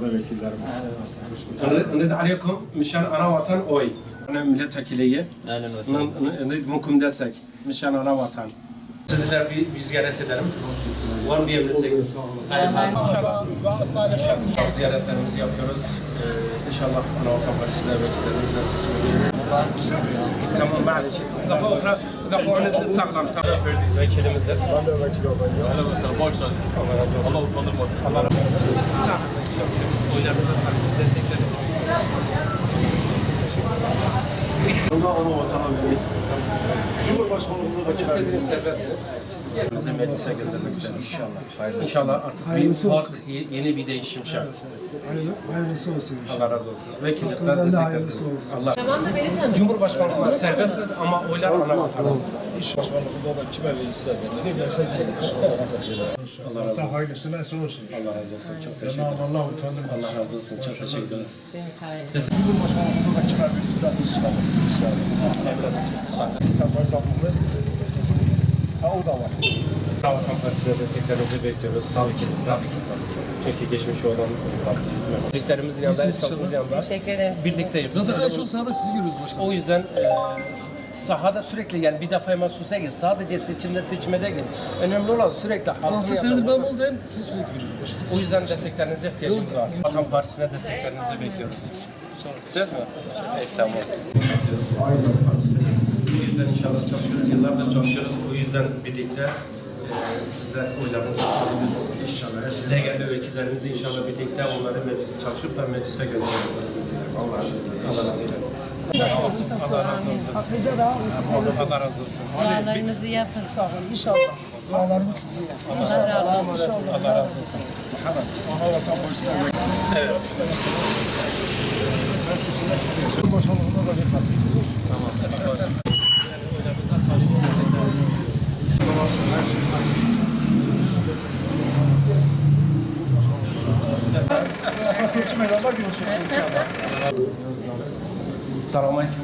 burada vekillerimiz. Nid aleykum mişan ana vatan oy. Ana milletvekiliyim. Aynen olsun. Nid mukum desek. Mişan ana vatan. Sizler bir, bir ziyaret edelim. Var mı diyebilirsek? İnşallah. Ziyaretlerimizi yapıyoruz. Ee, inşallah ana vatan partisi de vekillerimiz de seçimi Tamam maalesef. Defa ofra, defa orada saklam. Tamam. Vekilimizdir. Ben de vekil olayım. Helal olsun. Borç olsun. Allah utandırmasın. Allah razı olsun. Sağ olun. Oylarınıza takdir destekleriniz. Bunda ana vatanabilir. Cumhurbaşkanlığında da kiralıyız verir. Bizi meclise göndermek isteriz inşallah. İnşallah artık bir fark, ye- yeni bir değişim şart. Hayırlı, hayırlısı olsun inşallah. Allah razı olsun. Da destek hayırlısı olsun. Allah. Cumhurbaşkanlığı serbestsiniz ama oylar ana vatan. İş başkanlığında da kime verirse verir. Ne verirse verir. Allah razı olsun. Hayırlısı. Allah razı olsun. Çok teşekkür ederim. Allah razı olsun. Çok teşekkür ederiz. Cumhurbaşkanlığında da kime verirse inşallah. İnşallah. İnsan barzaklığı Ha o da var. Vatan Partisi'ne desteklerinizi bekliyoruz. Tabii ki. Tabii ki. Çünkü geçmiş olan parti. Birliklerimizin yanında, esnafımızın yanında. Teşekkür ederim. Birlikteyiz. Zaten en çok sahada sizi görüyoruz başkanım. O yüzden e, sahada sürekli yani bir defa mahsus değil, sadece seçimde seçmede değil. Önemli olan sürekli halkın Altı yanında senedir ben oldu hem siz sürekli görüyoruz başkanım. O yüzden desteklerinize ihtiyacımız var. Vatan Partisi'ne desteklerinizi bekliyoruz. Söz mü? Evet, tamam. O yüzden inşallah çalışıyoruz. Yıllardır çalışıyoruz. O yüzden birlikte e, sizler oylarınızı alıyoruz. İnşallah. Değerli vekillerimizi inşallah birlikte onları meclise çalışıp da meclise göndereceğiz. Allah razı olsun. Allah razı olsun. Bize daha iyisi Allah razı olsun. Dualarınızı yapın. sağ olun. İnşallah. Dualarımız size yapın. Allah razı olsun. Allah razı olsun. Ana vatan polisine verir. Evet. Her seçimde Cumhurbaşkanlığında meydanda görüşürüz inşallah. Selamünaleyküm.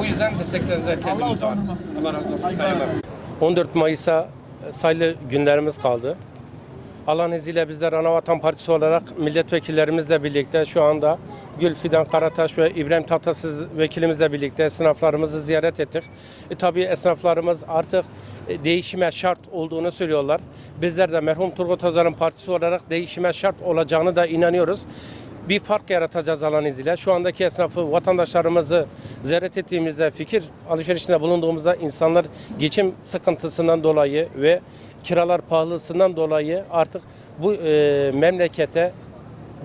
O yüzden desteklerinize ihtiyacımız var. Allah razı olsun. Saygılar. 14 Mayıs'a sayılı günlerimiz kaldı. Allah'ın izniyle bizler Anavatan Partisi olarak milletvekillerimizle birlikte şu anda Gül Fidan Karataş ve İbrahim Tatlıses vekilimizle birlikte esnaflarımızı ziyaret ettik. E, tabii esnaflarımız artık e, değişime şart olduğunu söylüyorlar. Bizler de merhum Turgut Özal'ın partisi olarak değişime şart olacağını da inanıyoruz bir fark yaratacağız Allah'ın izniyle. Şu andaki esnafı, vatandaşlarımızı ziyaret ettiğimizde, fikir alışverişinde bulunduğumuzda insanlar geçim sıkıntısından dolayı ve kiralar pahalılığından dolayı artık bu e, memlekete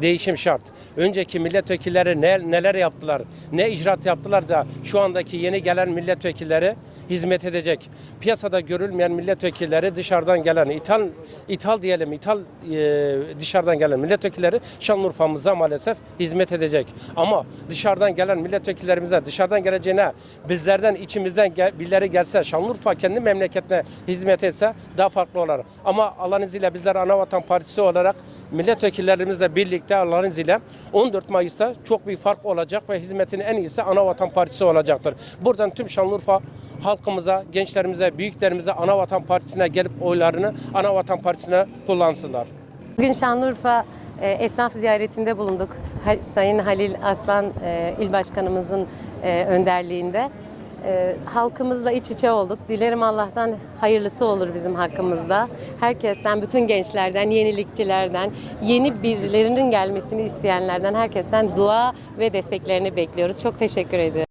değişim şart. Önceki milletvekilleri ne, neler yaptılar, ne icraat yaptılar da şu andaki yeni gelen milletvekilleri hizmet edecek. Piyasada görülmeyen milletvekilleri dışarıdan gelen, ithal, ithal diyelim, ithal e, dışarıdan gelen milletvekilleri Şanlıurfa'mıza maalesef hizmet edecek. Ama dışarıdan gelen milletvekillerimize, dışarıdan geleceğine bizlerden, içimizden gel, birileri gelse, Şanlıurfa kendi memleketine hizmet etse daha farklı olur. Ama Allah'ın izniyle bizler Anavatan Partisi olarak milletvekillerimizle birlikte Allah'ın izniyle 14 Mayıs'ta çok bir fark olacak ve hizmetin en iyisi Anavatan Partisi olacaktır. Buradan tüm Şanlıurfa halkımıza, gençlerimize, büyüklerimize Anavatan Partisi'ne gelip oylarını Anavatan Partisi'ne kullansınlar. Bugün Şanlıurfa e, esnaf ziyaretinde bulunduk. Sayın Halil Aslan e, il başkanımızın e, önderliğinde. E, halkımızla iç içe olduk. Dilerim Allah'tan hayırlısı olur bizim hakkımızda. Herkesten, bütün gençlerden, yenilikçilerden, yeni birilerinin gelmesini isteyenlerden herkesten dua ve desteklerini bekliyoruz. Çok teşekkür ediyorum.